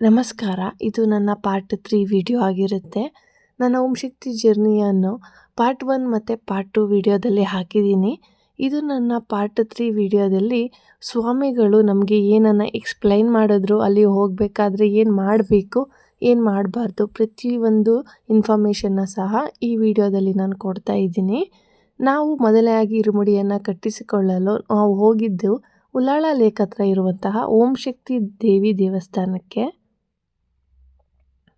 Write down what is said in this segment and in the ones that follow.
ನಮಸ್ಕಾರ, ಇದು ನನ್ನ ಪಾರ್ಟ್ ತ್ರೀ ವಿಡಿಯೋ ಆಗಿರುತ್ತೆ. ನನ್ನ ಓಂ ಶಕ್ತಿ ಜರ್ನಿಯನ್ನು ಪಾರ್ಟ್ ಒನ್ ಮತ್ತು ಪಾರ್ಟ್ ಟು ವಿಡಿಯೋದಲ್ಲಿ ಹಾಕಿದ್ದೀನಿ. ಇದು ನನ್ನ ಪಾರ್ಟ್ ತ್ರೀ ವಿಡಿಯೋದಲ್ಲಿ ಸ್ವಾಮಿಗಳು ನಮಗೆ ಏನನ್ನು ಎಕ್ಸ್ಪ್ಲೈನ್ ಮಾಡಿದ್ರು, ಅಲ್ಲಿ ಹೋಗಬೇಕಾದ್ರೆ ಏನು ಮಾಡಬೇಕು, ಏನು ಮಾಡಬಾರ್ದು ಪ್ರತಿಯೊಂದು ಇನ್ಫಾರ್ಮೇಷನ್ನ ಸಹ ಈ ವಿಡಿಯೋದಲ್ಲಿ ನಾನು ಕೊಡ್ತಾ ಇದ್ದೀನಿ. ನಾವು ಮೊದಲಾಗಿ ಇರುಮುಡಿಯನ್ನು ಕಟ್ಟಿಸಿಕೊಳ್ಳಲು ನಾವು ಹೋಗಿದ್ದು ಉಲ್ಲಾಳ ಲೇಕ್ ಹತ್ರ ಇರುವಂತಹ ಓಂ ಶಕ್ತಿ ದೇವಿ ದೇವಸ್ಥಾನಕ್ಕೆ.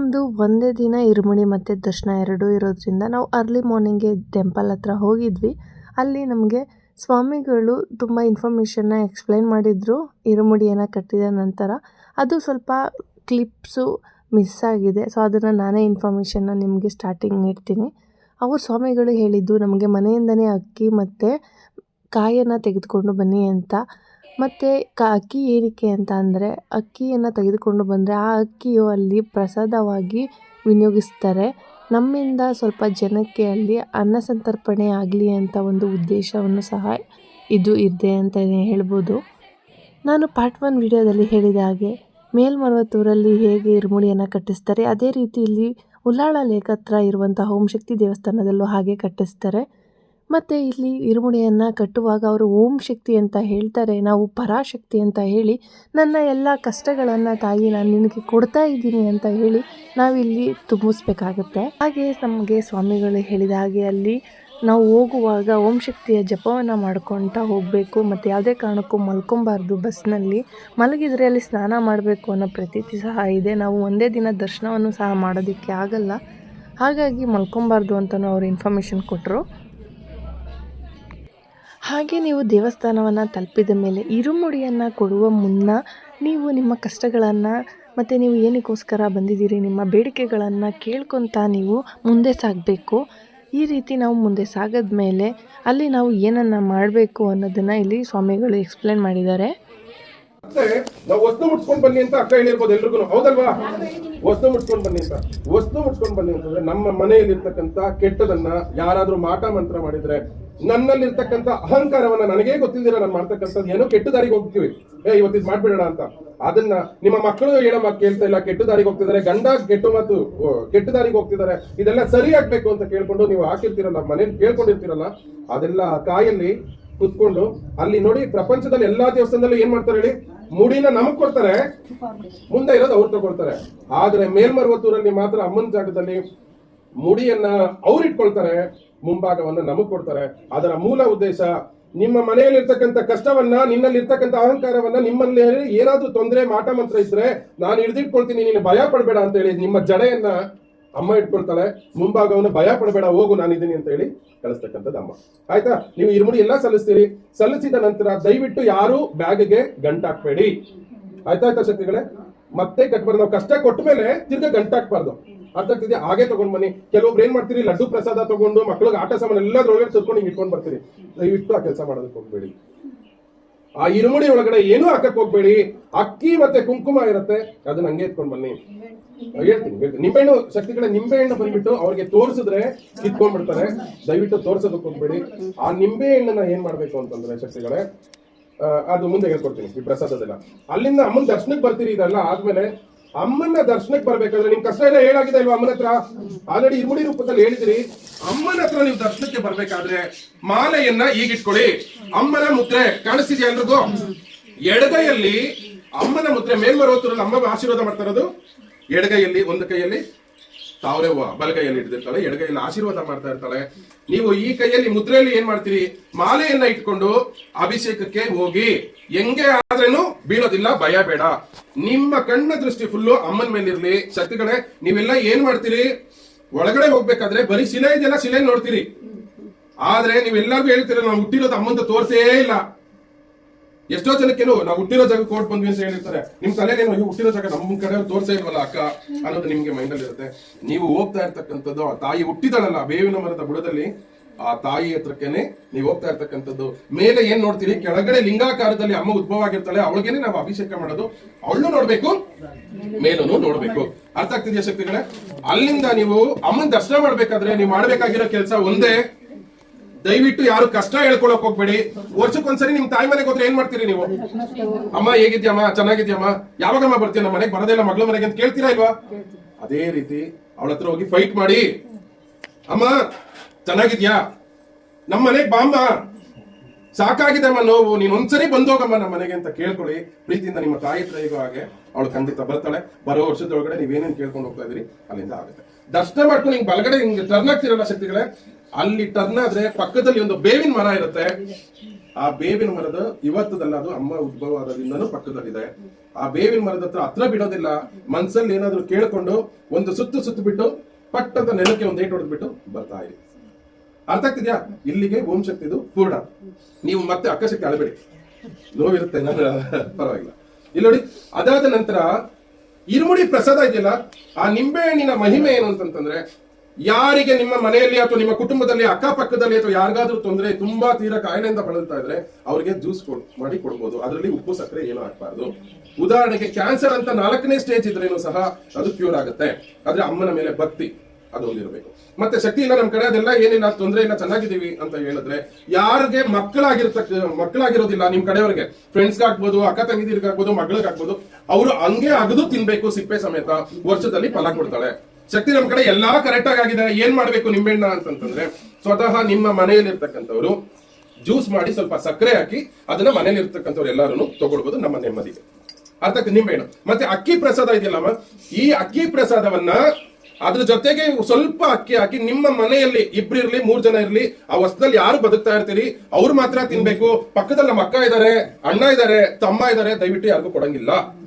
ನಮ್ಮದು ಒಂದೇ ದಿನ ಇರುಮುಡಿ ಮತ್ತು ದರ್ಶನ ಎರಡೂ ಇರೋದ್ರಿಂದ ನಾವು ಅರ್ಲಿ ಮಾರ್ನಿಂಗ್ಗೆ ಟೆಂಪಲ್ ಹತ್ರ ಹೋಗಿದ್ವಿ. ಅಲ್ಲಿ ನಮಗೆ ಸ್ವಾಮಿಗಳು ತುಂಬ ಇನ್ಫಾರ್ಮೇಷನ್ನ ಎಕ್ಸ್ಪ್ಲೈನ್ ಮಾಡಿದರು ಇರುಮುಡಿಯನ್ನು ಕಟ್ಟಿದ ನಂತರ. ಅದು ಸ್ವಲ್ಪ ಕ್ಲಿಪ್ಸು ಮಿಸ್ ಆಗಿದೆ ಸೊ ಅದನ್ನು ನಾನೇ ಇನ್ಫಾರ್ಮೇಷನ್ನ ನಿಮಗೆ ಸ್ಟಾರ್ಟಿಂಗ್ ನೀಡ್ತೀನಿ. ಅವರು ಸ್ವಾಮಿಗಳು ಹೇಳಿದ್ದು ನಮಗೆ ಮನೆಯಿಂದನೇ ಅಕ್ಕಿ ಮತ್ತು ಕಾಯನ್ನು ತೆಗೆದುಕೊಂಡು ಬನ್ನಿ ಅಂತ. ಮತ್ತು ಕ ಅಕ್ಕಿ ಏರಿಕೆ ಅಂತ ಅಂದರೆ ಅಕ್ಕಿಯನ್ನು ತೆಗೆದುಕೊಂಡು ಬಂದರೆ ಆ ಅಕ್ಕಿಯು ಅಲ್ಲಿ ಪ್ರಸಾದವಾಗಿ ವಿನಿಯೋಗಿಸ್ತಾರೆ. ನಮ್ಮಿಂದ ಸ್ವಲ್ಪ ಜನಕ್ಕೆ ಅಲ್ಲಿ ಅನ್ನ ಸಂತರ್ಪಣೆ ಆಗಲಿ ಅಂತ ಒಂದು ಉದ್ದೇಶವನ್ನು ಸಹ ಇದು ಇದೆ ಅಂತಲೇ ಹೇಳ್ಬೋದು. ನಾನು ಪಾರ್ಟ್ ಒನ್ ವಿಡಿಯೋದಲ್ಲಿ ಹೇಳಿದ ಹಾಗೆ ಮೇಲ್ಮರವತ್ತೂರಲ್ಲಿ ಹೇಗೆ ಇರುಮುಡಿಯನ್ನು ಕಟ್ಟಿಸ್ತಾರೆ, ಅದೇ ರೀತಿ ಇಲ್ಲಿ ಉಲ್ಲಾಳ ಲೇಖತ್ರ ಹತ್ರ ಇರುವಂಥ ಓಂ ಶಕ್ತಿ ದೇವಸ್ಥಾನದಲ್ಲೂ ಹಾಗೆ ಕಟ್ಟಿಸ್ತಾರೆ. ಮತ್ತು ಇಲ್ಲಿ ಇರುಮುಡಿಯನ್ನು ಕಟ್ಟುವಾಗ ಅವರು ಓಂ ಶಕ್ತಿ ಅಂತ ಹೇಳ್ತಾರೆ, ನಾವು ಪರಾಶಕ್ತಿ ಅಂತ ಹೇಳಿ, ನನ್ನ ಎಲ್ಲ ಕಷ್ಟಗಳನ್ನು ತಾಯಿ ನಾನು ನಿನಗೆ ಕೊಡ್ತಾ ಇದ್ದೀನಿ ಅಂತ ಹೇಳಿ ನಾವಿಲ್ಲಿ ತುಂಬಿಸ್ಬೇಕಾಗುತ್ತೆ. ಹಾಗೆ ನಮಗೆ ಸ್ವಾಮಿಗಳು ಹೇಳಿದ ಹಾಗೆ ಅಲ್ಲಿ ನಾವು ಹೋಗುವಾಗ ಓಂ ಶಕ್ತಿಯ ಜಪವನ್ನು ಮಾಡ್ಕೊಳ್ತಾ ಹೋಗಬೇಕು, ಮತ್ತು ಯಾವುದೇ ಕಾರಣಕ್ಕೂ ಮಲ್ಕೊಬಾರ್ದು ಬಸ್ನಲ್ಲಿ. ಮಲಗಿದರೆ ಅಲ್ಲಿ ಸ್ನಾನ ಮಾಡಬೇಕು ಅನ್ನೋ ಪ್ರತೀತಿ ಸಹ ಇದೆ. ನಾವು ಒಂದೇ ದಿನ ದರ್ಶನವನ್ನು ಸಹ ಮಾಡೋದಕ್ಕೆ ಆಗಲ್ಲ. ಹಾಗಾಗಿ ಮಲ್ಕೊಬಾರ್ದು ಅಂತಲೂ ಅವರು ಇನ್ಫಾರ್ಮೇಷನ್ ಕೊಟ್ಟರು ಹಾಗೆ ನೀವು ದೇವಸ್ಥಾನವನ್ನು ತಲುಪಿದ ಮೇಲೆ ಇರುಮುಡಿಯನ್ನು ಕೊಡುವ ಮುನ್ನ ನೀವು ನಿಮ್ಮ ಕಷ್ಟಗಳನ್ನು ಮತ್ತು ನೀವು ಏನಕ್ಕೋಸ್ಕರ ಬಂದಿದ್ದೀರಿ, ನಿಮ್ಮ ಬೇಡಿಕೆಗಳನ್ನು ಕೇಳ್ಕೊತಾ ನೀವು ಮುಂದೆ ಸಾಗಬೇಕು. ಈ ರೀತಿ ನಾವು ಮುಂದೆ ಸಾಗದ ಮೇಲೆ ಅಲ್ಲಿ ನಾವು ಏನನ್ನು ಮಾಡಬೇಕು ಅನ್ನೋದನ್ನು ಇಲ್ಲಿ ಸ್ವಾಮಿಗಳು ಎಕ್ಸ್ಪ್ಲೇನ್ ಮಾಡಿದ್ದಾರೆ. ನಾವು ವಸ್ತು ಮುಟ್ಸ್ಕೊಂಡ್ ಬನ್ನಿ ಅಂತ ಅಕ್ಕ ಹೇಳಿರ್ಬೋದು ಎಲ್ರಿಗೂ ಹೌದಲ್ವಾ? ವಸ್ತು ಮುಟ್ಸ್ಕೊಂಡ್ ಬನ್ನಿ ಅಂತ. ವಸ್ತು ಮುಟ್ಸ್ಕೊಂಡ್ ಬನ್ನಿ ಅಂತಂದ್ರೆ ನಮ್ಮ ಮನೆಯಲ್ಲಿರ್ತಕ್ಕಂತ ಕೆಟ್ಟದನ್ನ ಯಾರಾದ್ರೂ ಮಾಟ ಮಂತ್ರ ಮಾಡಿದ್ರೆ ನನ್ನಲ್ಲಿರ್ತಕ್ಕಂತ ಅಹಂಕಾರವನ್ನ ನನಗೇ ಗೊತ್ತಿದ್ದೀರ ನಾನು ಮಾಡ್ತಕ್ಕಂಥದ್ದು ಏನೋ ಕೆಟ್ಟ ದಾರಿಗೆ ಹೋಗ್ತೀವಿ. ಏ ಇವತ್ತಿದ್ ಮಾಡ್ಬಿಡೋಣ ಅಂತ. ಅದನ್ನ ನಿಮ್ಮ ಮಕ್ಕಳು ಹೇಳೋ ಕೇಳ್ತಾ ಇಲ್ಲ. ಕೆಟ್ಟ ದಾರಿಗೆ ಹೋಗ್ತಿದ್ದಾರೆ ಗಂಡ ಕೆಟ್ಟು ಮತ್ತು ಕೆಟ್ಟ ದಾರಿಗೆ ಹೋಗ್ತಿದ್ದಾರೆ ಇದೆಲ್ಲ ಸರಿ ಆಗ್ಬೇಕು ಅಂತ ಕೇಳ್ಕೊಂಡು ನೀವು ಹಾಕಿರ್ತೀರಲ್ಲ, ಮನೇಲಿ ಕೇಳ್ಕೊಂಡಿರ್ತೀರಲ್ಲ, ಅದೆಲ್ಲ ಆ ಕಾಯಲ್ಲಿ ಕುತ್ಕೊಂಡು ಅಲ್ಲಿ ನೋಡಿ ಪ್ರಪಂಚದಲ್ಲಿ ಎಲ್ಲಾ ದೇವಸ್ಥಾನದಲ್ಲೂ ಏನ್ ಮಾಡ್ತಾರೆ ಹೇಳಿ? ಮುಡಿನ ನಮಗ್ ಕೊಡ್ತಾರೆ. ಮುಂದೆ ಇರೋದು ಅವ್ರು ತಗೊಳ್ತಾರೆ. ಆದ್ರೆ ಮೇಲ್ಮರ್ವತ್ತೂರಲ್ಲಿ ಮಾತ್ರ ಅಮ್ಮನ ಜಾಗದಲ್ಲಿ ಮುಡಿಯನ್ನ ಅವ್ರು ಇಟ್ಕೊಳ್ತಾರೆ, ಮುಂಭಾಗವನ್ನ ನಮಗ್ ಕೊಡ್ತಾರೆ. ಅದರ ಮೂಲ ಉದ್ದೇಶ ನಿಮ್ಮ ಮನೆಯಲ್ಲಿರ್ತಕ್ಕಂಥ ಕಷ್ಟವನ್ನ, ನಿನ್ನಲ್ಲಿರ್ತಕ್ಕಂಥ ಅಹಂಕಾರವನ್ನ ನಿಮ್ಮಲ್ಲಿ ಏನಾದ್ರೂ ತೊಂದರೆ, ಮಾಟ ಮಂತ್ರ ಇದ್ರೆ ನಾನು ಹಿಡಿದಿಟ್ಕೊಳ್ತೀನಿ, ನೀನು ಭಯ ಪಡಬೇಡ ಅಂತ ಹೇಳಿ ನಿಮ್ಮ ಜಡೆಯನ್ನ ಅಮ್ಮ ಇಟ್ಕೊಳ್ತಾಳೆ ಮುಂಭಾಗವನ್ನು ಭಯ ಪಡಬೇಡ, ಹೋಗು ನಾನಿದ್ದೀನಿ ಅಂತ ಹೇಳಿ ಕಳಿಸ್ತಕ್ಕಂಥದ್ದು ಅಮ್ಮ. ಆಯ್ತಾ? ನೀವು ಇರುಮುಡಿ ಎಲ್ಲ ಸಲ್ಲಿಸ್ತೀರಿ. ಸಲ್ಲಿಸಿದ ನಂತರ ದಯವಿಟ್ಟು ಯಾರು ಬ್ಯಾಗ್ಗೆ ಗಂಟು ಹಾಕ್ಬೇಡಿ ಆಯ್ತಾ ಆಯ್ತಾ ಶಕ್ತಿಗಳೇ ಮತ್ತೆ ಕಟ್ಬಾರ್ದು. ನಾವು ಕಷ್ಟ ಕೊಟ್ಟ ಮೇಲೆ ತಿರ್ಗ ಗಂಟು ಹಾಕ್ಬಾರ್ದು ಅರ್ಥ ಆಗ್ತಿದೆ ಹಾಗೆ ತಗೊಂಡ್ ಬನ್ನಿ. ಕೆಲವೊಬ್ರು ಏನ್ ಮಾಡ್ತೀರಿ? ಲಡ್ಡು ಪ್ರಸಾದ ತಗೊಂಡು ಮಕ್ಳಿಗೆ ಆಟ ಸಾಮಾನು ಎಲ್ಲದ್ರೊಳಗೆ ತಿರ್ಕೊಂಡು ಇಟ್ಕೊಂಡ್ ಬರ್ತೀರಿ. ದಯವಿಟ್ಟು ಆ ಕೆಲಸ ಮಾಡೋದಕ್ಕೆ ಹೋಗ್ಬೇಡಿ. ಆ ಇರುಮುಡಿ ಒಳಗಡೆ ಏನೂ ಹಾಕಕ್ ಹೋಗ್ಬೇಡಿ. ಅಕ್ಕಿ ಮತ್ತೆ ಕುಂಕುಮ ಇರುತ್ತೆ. ಅದನ್ನ ಹಂಗೆ ಎತ್ಕೊಂಡ್ ಬನ್ನಿ. ಹೇಳ್ತೀನಿ. ಹೇಳ್ತೀನಿ ನಿಂಬೆಹಣ್ಣು ಶಕ್ತಿಗಳ ನಿಂಬೆಹಣ್ಣು ಬಂದ್ಬಿಟ್ಟು ಅವ್ರಿಗೆ ತೋರಿಸಿದ್ರೆ ಕಿತ್ಕೊಂಡ್ಬಿಡ್ತಾರೆ. ದಯವಿಟ್ಟು ತೋರ್ಸೋದಕ್ಕೆ ಹೋಗ್ಬೇಡಿ. ಆ ನಿಂಬೆ ಹಣ್ಣನ್ನ ಏನ್ ಮಾಡ್ಬೇಕು ಅಂತಂದ್ರೆ ಶಕ್ತಿಗಳೇ ಕಡೆ ಅದು ಮುಂದೆ ಹೇಳ್ಕೊಡ್ತೀನಿ ಈ ಪ್ರಸಾದದೆಲ್ಲ. ಅಲ್ಲಿಂದ ಅಮ್ಮನ ದರ್ಶನಕ್ಕೆ ಬರ್ತೀರಿ ಇದೆಲ್ಲ ಆದ್ಮೇಲೆ ಅಮ್ಮನ ದರ್ಶನಕ್ಕೆ ಬರ್ಬೇಕಾದ್ರೆ ನಿಮ್ ಕಷ್ಟ ಎಲ್ಲ ಹೇಳಾಗಿದೆ ಅಲ್ವಾ ಅಮ್ಮನ ಹತ್ರ? ಆಲ್ರೆಡಿ ಇರುಮುಡಿ ರೂಪದಲ್ಲಿ ಹೇಳಿದಿರಿ. ಅಮ್ಮನ ಹತ್ರ ನೀವು ದರ್ಶನಕ್ಕೆ ಬರ್ಬೇಕಾದ್ರೆ ಮಾಲೆಯನ್ನ ಈಗಿಟ್ಕೊಳ್ಳಿ. ಅಮ್ಮನ ಮುದ್ರೆ ಕಾಣಿಸ್ತಿದ್ಯಾ ಎಲ್ರಿಗೂ? ಎಡಗೈಯಲ್ಲಿ ಅಮ್ಮನ ಮುದ್ರೆ ಮೇಲ್ಮರೋತ್ತರಲ್ಲಿ ಅಮ್ಮ ಆಶೀರ್ವಾದ ಮಾಡ್ತಾ ಇರೋದು? ಎಡಗೈಯಲ್ಲಿ, ಒಂದು ಕೈಯಲ್ಲಿ. ತಾವರೆ ಬಲಗೈಯಲ್ಲಿ ಹಿಡಿದಿರ್ತಾಳೆ ಎಡಗೈಯಲ್ಲಿ ಆಶೀರ್ವಾದ ಮಾಡ್ತಾ ಇರ್ತಾಳೆ. ನೀವು ಈ ಕೈಯಲ್ಲಿ ಮುದ್ರೆಯಲ್ಲಿ ಏನ್ ಮಾಡ್ತೀರಿ? ಮಾಲೆಯನ್ನ ಇಟ್ಕೊಂಡು ಅಭಿಷೇಕಕ್ಕೆ ಹೋಗಿ. ಹೆಂಗೆ ಆದ್ರೇನು ಬೀಳೋದಿಲ್ಲ, ಭಯ ಬೇಡ. ನಿಮ್ಮ ಕಣ್ಣ ದೃಷ್ಟಿ ಫುಲ್ಲು ಅಮ್ಮನ ಮೇಲಿರ್ಲಿ. ಶಕ್ತಿಗಳೇ ನೀವೆಲ್ಲ ಏನ್ ಮಾಡ್ತೀರಿ? ಒಳಗಡೆ ಹೋಗ್ಬೇಕಾದ್ರೆ ಬರೀ ಶಿಲೆ ಇದೆಯಲ್ಲ ಶಿಲೆ ನೋಡ್ತೀರಿ. ಆದ್ರೆ ನೀವೆಲ್ಲರಿಗೂ ಹೇಳ್ತೀರ, ನಾವು ಹುಟ್ಟಿರೋದು ಅಮ್ಮಂತ ತೋರಿಸೇ ಇಲ್ಲ. ಎಷ್ಟೋ ಜನಕ್ಕೇನು ನಾವು ಹುಟ್ಟಿರೋ ಜಾಗ ಕೋರ್ಟ್ ಬಂದ್ವಿ ಅಂತ ಹೇಳಿರ್ತಾರೆ. ನಿಮ್ ತಲೆನೇನು ಅಯ್ಯೋ ಹುಟ್ಟಿರೋ ಜಾಗ ನಮ್ಮ ಕಡೆ ತೋರ್ಸೇ ಇಲ್ವಲ್ಲ ಅಕ್ಕ ಅನ್ನೋದು ನಿಮ್ಗೆ ಮೈಂಡ್ ಅಲ್ಲಿ ಇರುತ್ತೆ ನೀವು ಹೋಗ್ತಾ ಇರ್ತಕ್ಕಂಥದ್ದು ಆ ತಾಯಿ ಹುಟ್ಟಿದಾಳಲ್ಲ ಬೇವಿನ ಮರದ ಬುಡದಲ್ಲಿ, ಆ ತಾಯಿ ಹತ್ರಕ್ಕೇನೆ ನೀವು ಹೋಗ್ತಾ ಇರ್ತಕ್ಕಂಥದ್ದು. ಮೇಲೆ ಏನ್ ನೋಡ್ತೀರಿ? ಕೆಳಗಡೆ ಲಿಂಗಾಕಾರದಲ್ಲಿ ಅಮ್ಮ ಉದ್ಭವ ಆಗಿರ್ತಾಳೆ, ಅವಳಿಗೇನೆ ನಾವು ಅಭಿಷೇಕ ಮಾಡೋದು. ಅವಳು ನೋಡ್ಬೇಕು ಮೇಲೂ ನೋಡ್ಬೇಕು. ಅರ್ಥ ಆಗ್ತಿದ್ಯಾ ಶಕ್ತಿಗಳೇ? ಅಲ್ಲಿಂದ ನೀವು ಅಮ್ಮನ ದರ್ಶನ ಮಾಡ್ಬೇಕಾದ್ರೆ ನೀವು ಮಾಡ್ಬೇಕಾಗಿರೋ ಕೆಲಸ ಒಂದೇ. ದಯವಿಟ್ಟು ಯಾರು ಕಷ್ಟ ಹೇಳ್ಕೊಳಕ್ ಹೋಗ್ಬೇಡಿ. ವರ್ಷಕ್ಕೊಂದ್ಸರಿ ನಿಮ್ ತಾಯಿ ಮನೆಗೆ ಹೋದ್ರೆ ಏನ್ ಮಾಡ್ತೀರಿ ನೀವು? ಅಮ್ಮ ಹೇಗಿದ್ಯಮ್ಮ? ಚೆನ್ನಾಗಿದ್ಯಮ್ಮ? ಯಾವಾಗಮ್ಮ ಬರ್ತೀಯ ನಮ್ಮ ಮನೆಗೆ? ಬರೋದೇ ಇಲ್ಲ ಮಗಳ ಮನೆಗೆ ಅಂತ ಕೇಳ್ತೀರಾ ಇಲ್ವಾ? ಅದೇ ರೀತಿ ಅವಳ ಹತ್ರ ಹೋಗಿ ಫೈಟ್ ಮಾಡಿ. ಅಮ್ಮ, ಚೆನ್ನಾಗಿದ್ಯಾ? ನಮ್ಮ ಮನೆಗೆ ಬಾಮ್ಮ. ಸಾಕಾಗಿದೆ ಅಮ್ಮ ನೋವು. ನೀನ್ ಒಂದ್ಸರಿ ಬಂದೋಗಮ್ಮ ನಮ್ಮ ಮನೆಗೆ ಅಂತ ಕೇಳ್ಕೊಳ್ಳಿ. ಪ್ರೀತಿಯಿಂದ ನಿಮ್ಮ ತಾಯಿ ಹತ್ರ ಹೇಗೋ ಹಾಗೆ ಅವಳು ಖಂಡಿತ ಬರ್ತಾಳೆ. ಬರೋ ವರ್ಷದೊಳಗಡೆ ನೀವೇನೇನು ಕೇಳ್ಕೊಂಡು ಹೋಗ್ತಾ ಇದೀರಿ ಅಲ್ಲಿಂದ ಆಗುತ್ತೆ. ದರ್ಶನ ಮಾಡ್ಕೊಂಡು ನಿಂಗೆ ಬಲಗಡೆ ಹಿಂಗೆ ಟರ್ನ್ ಆಗ್ತಿರಲ್ಲ ಶಕ್ತಿಗಳೇ? ಅಲ್ಲಿ ಟರ್ನ್ ಆದ್ರೆ ಪಕ್ಕದಲ್ಲಿ ಒಂದು ಬೇವಿನ ಮರ ಇರುತ್ತೆ. ಆ ಬೇವಿನ ಮರದ ಇವತ್ತದಲ್ಲ ಅದು ಅಮ್ಮ ಉದ್ಭವ ಆದ್ರಿಂದನೂ ಪಕ್ಕದಲ್ಲಿದೆ. ಆ ಬೇವಿನ ಮರದ ಹತ್ರ ಹತ್ರ ಬಿಡೋದಿಲ್ಲ. ಮನ್ಸಲ್ಲಿ ಏನಾದ್ರು ಕೇಳ್ಕೊಂಡು ಒಂದು ಸುತ್ತು ಸುತ್ತು ಬಿಟ್ಟು ಪಟ್ಟದ ಅಂತ ನೆಲಕ್ಕೆ ಒಂದು ಏಟ್ ಹೊಡೆದ್ಬಿಟ್ಟು ಬರ್ತಾ ಇದೆ ಅರ್ಥ ಆಗ್ತಿದ್ಯಾ? ಇಲ್ಲಿಗೆ ಓಂ ಶಕ್ತಿದು ಪೂರ್ಣ. ನೀವು ಮತ್ತೆ ಅಕ್ಕಶಕ್ತಿ ಅಳಬೇಡಿ. ನೋವಿರುತ್ತೆ ನನ್ನ ಪರವಾಗಿಲ್ಲ. ಇಲ್ಲಿ ನೋಡಿ, ಅದಾದ ನಂತರ ಇರುಮುಡಿ ಪ್ರಸಾದ ಇದೆಯಲ್ಲ, ಆ ನಿಂಬೆ ಹಣ್ಣಿನ ಮಹಿಮೆ ಏನು ಅಂತಂತಂದ್ರೆ ಯಾರಿಗೆ ನಿಮ್ಮ ಮನೆಯಲ್ಲಿ ಅಥವಾ ನಿಮ್ಮ ಕುಟುಂಬದಲ್ಲಿ, ಅಕ್ಕಪಕ್ಕದಲ್ಲಿ ಅಥವಾ ಯಾರಿಗಾದ್ರೂ ತೊಂದರೆ, ತುಂಬಾ ತೀರ ಕಾಯಿಲೆಯಿಂದ ಬಳಲ್ತಾ ಇದ್ರೆ ಅವ್ರಿಗೆ ಜ್ಯೂಸ್ ಮಾಡಿ ಕೊಡ್ಬೋದು. ಅದರಲ್ಲಿ ಉಪ್ಪು, ಸಕ್ಕರೆ ಏನೂ ಹಾಕ್ಬಾರ್ದು. ಉದಾಹರಣೆಗೆ ಕ್ಯಾನ್ಸರ್ ಅಂತ ನಾಲ್ಕನೇ ಸ್ಟೇಜ್ ಇದ್ರೇನು ಸಹ ಅದು ಕ್ಯೂರ್ ಆಗುತ್ತೆ. ಆದ್ರೆ ಅಮ್ಮನ ಮೇಲೆ ಭಕ್ತಿ ಅದೊಂದಿರಬೇಕು ಮತ್ತೆ ಶಕ್ತಿ ಇಲ್ಲ ನಮ್ಮ ಕಡೆ, ಅದೆಲ್ಲ ಏನಿಲ್ಲ, ತೊಂದರೆ ಇಲ್ಲ, ಚೆನ್ನಾಗಿದ್ದೀವಿ ಅಂತ ಹೇಳಿದ್ರೆ ಯಾರಿಗೆ ಮಕ್ಕಳಾಗಿರ್ತಕ್ಕ, ಮಕ್ಕಳಾಗಿರೋದಿಲ್ಲ ನಿಮ್ ಕಡೆಯವ್ರಿಗೆ. ಫ್ರೆಂಡ್ಸ್ ಆಗ್ಬೋದು ಅಕ್ಕ ತಂಗಿದಿರ್ಗಾಗ್ಬೋದು, ಮಗಳಿಗಾಗ್ಬೋದು, ಅವರು ಹಂಗೆ ಅಗದು ತಿನ್ಬೇಕು ಸಿಪ್ಪೆ ಸಮೇತ, ವರ್ಷದಲ್ಲಿ ಫಲ ಕೊಡ್ತಾಳೆ. ಶಕ್ತಿ ನಮ್ ಕಡೆ ಎಲ್ಲಾ ಕರೆಕ್ಟ್ ಆಗಿದೆ. ಏನ್ ಮಾಡ್ಬೇಕು ನಿಂಬೆಣ್ಣ ಅಂತಂತಂದ್ರೆ, ಸ್ವತಃ ನಿಮ್ಮ ಮನೆಯಲ್ಲಿರ್ತಕ್ಕಂಥವ್ರು ಜ್ಯೂಸ್ ಮಾಡಿ ಸ್ವಲ್ಪ ಸಕ್ಕರೆ ಹಾಕಿ ಅದನ್ನ ಮನೇಲಿ ಇರ್ತಕ್ಕಂಥವ್ರು ಎಲ್ಲಾರು ತಗೊಳ್ಬಹುದು ನಮ್ಮ ನೆಮ್ಮದಿಗೆ. ಅರ್ಥಕ್ಕೆ ನಿಂಬೆಹಣ್ಣು. ಮತ್ತೆ ಅಕ್ಕಿ ಪ್ರಸಾದ ಇದೆಯಲ್ಲಮ್ಮ ಈ ಅಕ್ಕಿ ಪ್ರಸಾದವನ್ನ ಅದ್ರ ಜೊತೆಗೆ ಸ್ವಲ್ಪ ಅಕ್ಕಿ ಹಾಕಿ ನಿಮ್ಮ ಮನೆಯಲ್ಲಿ ಇಬ್ರು ಇರ್ಲಿ, ಮೂರ್ ಜನ ಇರ್ಲಿ, ಆ ವಸ್ತುದಲ್ಲಿ ಯಾರು ಬದುಕ್ತಾ ಇರ್ತೀರಿ, ಅವ್ರು ಮಾತ್ರ ತಿನ್ಬೇಕು. ಪಕ್ಕದಲ್ಲಿ ನಮ್ಮ ಅಕ್ಕ ಇದಾರೆ, ಅಣ್ಣ ಇದಾರೆ, ತಮ್ಮ ಇದಾರೆ, ದಯವಿಟ್ಟು ಯಾರಿಗೂ ಕೊಡಂಗಿಲ್ಲ.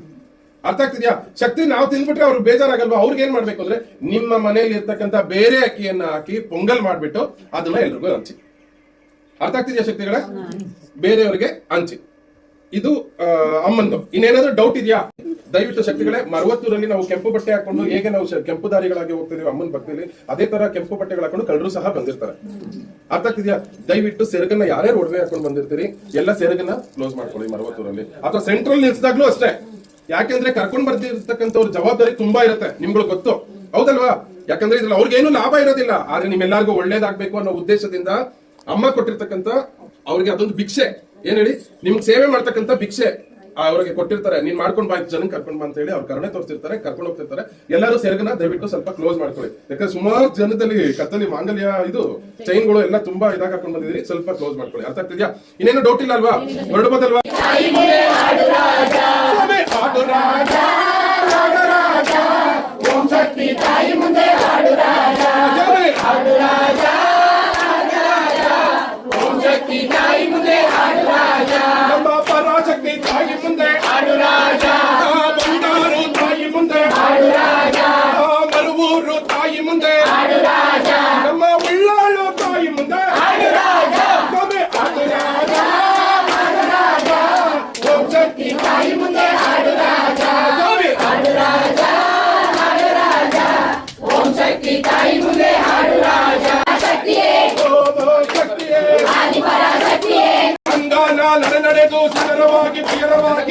ಅರ್ಥ ಆಗ್ತಿದ್ಯಾ? ಶಕ್ತಿ ನಾವು ತಿಂದ್ಬಿಟ್ರೆ ಅವ್ರಿಗೆ ಬೇಜಾರಾಗಲ್ವಾ? ಅವ್ರಿಗೆ ಏನ್ ಮಾಡ್ಬೇಕು ಅಂದ್ರೆ ನಿಮ್ಮ ಮನೆಯಲ್ಲಿ ಇರ್ತಕ್ಕಂಥ ಬೇರೆ ಅಕ್ಕಿಯನ್ನ ಹಾಕಿ ಪೊಂಗಲ್ ಮಾಡ್ಬಿಟ್ಟು ಅದನ್ನ ಎಲ್ರಿಗೂ ಹಂಚಿ. ಅರ್ಥ ಆಗ್ತಿದ್ಯಾ ಶಕ್ತಿಗಳ? ಬೇರೆಯವ್ರಿಗೆ ಹಂಚಿ. ಇದು ಅಮ್ಮಂದು. ಇನ್ನೇನಾದ್ರೂ ಡೌಟ್ ಇದೆಯಾ? ದಯವಿಟ್ಟು ಶಕ್ತಿಗಳೇ ಮರವತ್ತೂರಲ್ಲಿ ನಾವು ಕೆಂಪು ಬಟ್ಟೆ ಹಾಕೊಂಡು ಹೇಗೆ ನಾವು ಕೆಂಪು ದಾರಿಗಳಾಗಿ ಹೋಗ್ತಿದೀವಿ ಅಮ್ಮನ ಭಕ್ತಿಯಲ್ಲಿ ಅದೇ ತರ ಕೆಂಪು ಬಟ್ಟೆಗಳು ಹಾಕೊಂಡು ಕಳ್ಳರು ಸಹ ಬಂದಿರ್ತಾರೆ. ಅರ್ಥ ಆಗ್ತಿದ್ಯಾ? ದಯವಿಟ್ಟು ಸೆರಗನ್ನ ಯಾರ್ಯಾರು ಒಡವೆ ಹಾಕೊಂಡು ಬಂದಿರ್ತೀರಿ ಎಲ್ಲ ಸೆರಗನ್ನ ಕ್ಲೋಸ್ ಮಾಡ್ಕೊಳ್ಳಿ ಮರವತ್ತೂರಲ್ಲಿ. ಅಥವಾ ಸೆಂಟ್ರಲ್ ನಿಲ್ಸಿದಾಗ್ಲೂ ಅಷ್ಟೇ. ಯಾಕೆಂದ್ರೆ ಕರ್ಕೊಂಡ್ ಬರ್ತಿರ್ತಕ್ಕಂಥವ್ರ ಜವಾಬ್ದಾರಿ ತುಂಬಾ ಇರುತ್ತೆ, ನಿಮ್ಗಳು ಗೊತ್ತು. ಹೌದಲ್ವಾ? ಯಾಕಂದ್ರೆ ಇದ್ರಲ್ಲಿ ಅವ್ರಿಗೇನು ಲಾಭ ಇರೋದಿಲ್ಲ. ಆದ್ರೆ ನಿಮ್ಮೆಲ್ಲರಿಗೂ ಒಳ್ಳೇದಾಗಬೇಕು ಅನ್ನೋ ಉದ್ದೇಶದಿಂದ ಅಮ್ಮ ಕೊಟ್ಟಿರ್ತಕ್ಕಂಥ ಅವ್ರಿಗೆ ಅದೊಂದು ಭಿಕ್ಷೆ. ಏನ್ ಹೇಳಿ? ನಿಮ್ಗೆ ಸೇವೆ ಮಾಡ್ತಕ್ಕಂಥ ಭಿಕ್ಷೆ. ಅವ್ರಿಗೆ ಕೊಟ್ಟಿರ್ತಾರೆ ನೀನ್ ಮಾಡ್ಕೊಂಡ್ ಬಾ ಜನ ಕರ್ಕೊಂಡ್ ಬಾ ಅಂತ ಹೇಳಿ ಅವ್ರು ಕರ್ಣೆ ತೋರಿಸಿರ್ತಾರೆ ಕರ್ಕೊಂಡು ಹೋಗ್ತಿರ್ತಾರೆ. ಎಲ್ಲರೂ ಸೆರಗನ್ನ ದಯವಿಟ್ಟು ಸ್ವಲ್ಪ ಕ್ಲೋಸ್ ಮಾಡ್ಕೊಳ್ಳಿ. ಯಾಕಂದ್ರೆ ಸುಮಾರು ಜನದಲ್ಲಿ ಕತ್ತಲಿ ಮಾಂಗಲ್ಯ ಇದು ಚೈನ್ಗಳು ಎಲ್ಲ ತುಂಬಾ ಇದಾಗ ಹಾಕೊಂಡ್ ಬಂದಿದ್ರಿ ಸ್ವಲ್ಪ ಕ್ಲೋಸ್ ಮಾಡ್ಕೊಳ್ಳಿ. ಅರ್ಥ ಆಗ್ತಿದ್ಯಾ? ಇನ್ನೇನು ಡೌಟ್ ಇಲ್ಲ ಅಲ್ವಾ? ರಾಜ, ಓಂ ಶಕ್ತಿ ನಡೆದು ಸುಂದರವಾಗಿ ಪ್ರಿಯರವಾಗಿ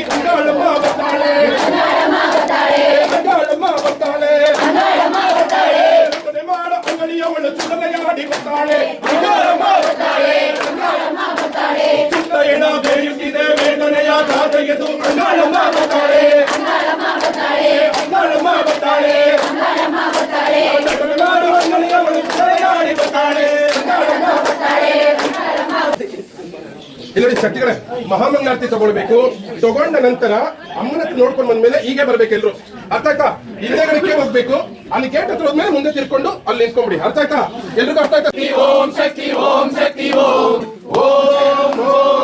ನೋಡಿ ಶಕ್ತಿಗಳೇ ಮಹಾಮಂಗಳಾರತಿ ತಗೊಳ್ಬೇಕು. ತಗೊಂಡ ನಂತರ ಅಮ್ಮನ ಹತ್ರ ನೋಡ್ಕೊಂಡ್ ಬಂದ್ಮೇಲೆ ಹೀಗೆ ಬರ್ಬೇಕೆಲ್ರು ಅರ್ಥ ಆಯ್ತಾ? ಹಿಂದೆಗಳಿಗೆ ಹೋಗ್ಬೇಕು. ಅಲ್ಲಿ ಗೇಟ್ ಹತ್ರ ಹೋದ್ಮೇಲೆ ಮುಂದೆ ತಿರ್ಕೊಂಡು ಅಲ್ಲಿ ನಿಂತ್ಕೊಂಡ್ಬಿಡಿ ಅರ್ಥ ಆಯ್ತಾ? ಎಲ್ರಿಗೂ ಅರ್ಥ ಆಯ್ತಾ? ಓಂ ಶಕ್ತಿ ಓಂ ಶಕ್ತಿ ಓಂ ಓಂ.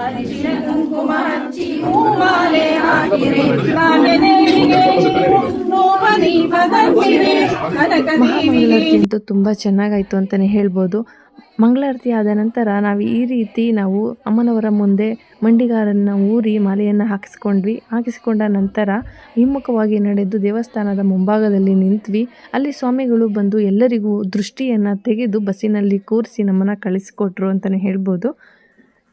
ಅರಿಶಿನ ಕುಂಕುಮ ಹಚ್ಚಿ ಹೂಮಾಲೆ ತುಂಬ ಚೆನ್ನಾಗಾಯಿತು ಅಂತಲೇ ಹೇಳ್ಬೋದು ಮಂಗಳಾರತಿ ಆದ ನಂತರ ನಾವು ಈ ರೀತಿ ನಾವು ಅಮ್ಮನವರ ಮುಂದೆ ಮಂಡಿಗಾರನ್ನು ಊರಿ ಮಾಲೆಯನ್ನು ಹಾಕಿಸ್ಕೊಂಡ್ವಿ ಹಾಕಿಸಿಕೊಂಡ ನಂತರ ಹಿಮ್ಮುಖವಾಗಿ ನಡೆದು ದೇವಸ್ಥಾನದ ಮುಂಭಾಗದಲ್ಲಿ ನಿಂತ್ವಿ ಅಲ್ಲಿ ಸ್ವಾಮಿಗಳು ಬಂದು ಎಲ್ಲರಿಗೂ ದೃಷ್ಟಿಯನ್ನು ತೆಗೆದು ಬಸ್ಸಿನಲ್ಲಿ ಕೂರಿಸಿ ನಮ್ಮನ್ನು ಕಳಿಸಿಕೊಟ್ರು ಅಂತಲೇ ಹೇಳ್ಬೋದು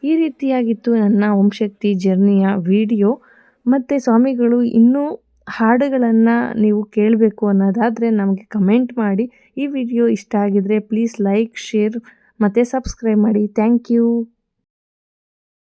ಈ ರೀತಿಯಾಗಿತ್ತು ನನ್ನ ಓಂಶಕ್ತಿ ಜರ್ನಿಯ ವಿಡಿಯೋ. ಮತ್ತು ಸ್ವಾಮಿಗಳು ಇನ್ನೂ ಹಾಡುಗಳನ್ನು ನೀವು ಕೇಳಬೇಕು ಅನ್ನೋದಾದರೆ ನಮಗೆ ಕಮೆಂಟ್ ಮಾಡಿ. ಈ ವಿಡಿಯೋ ಇಷ್ಟ ಆಗಿದರೆ ಪ್ಲೀಸ್ ಲೈಕ್ ಶೇರ್ ಮತ್ತು ಸಬ್ಸ್ಕ್ರೈಬ್ ಮಾಡಿ. Thank you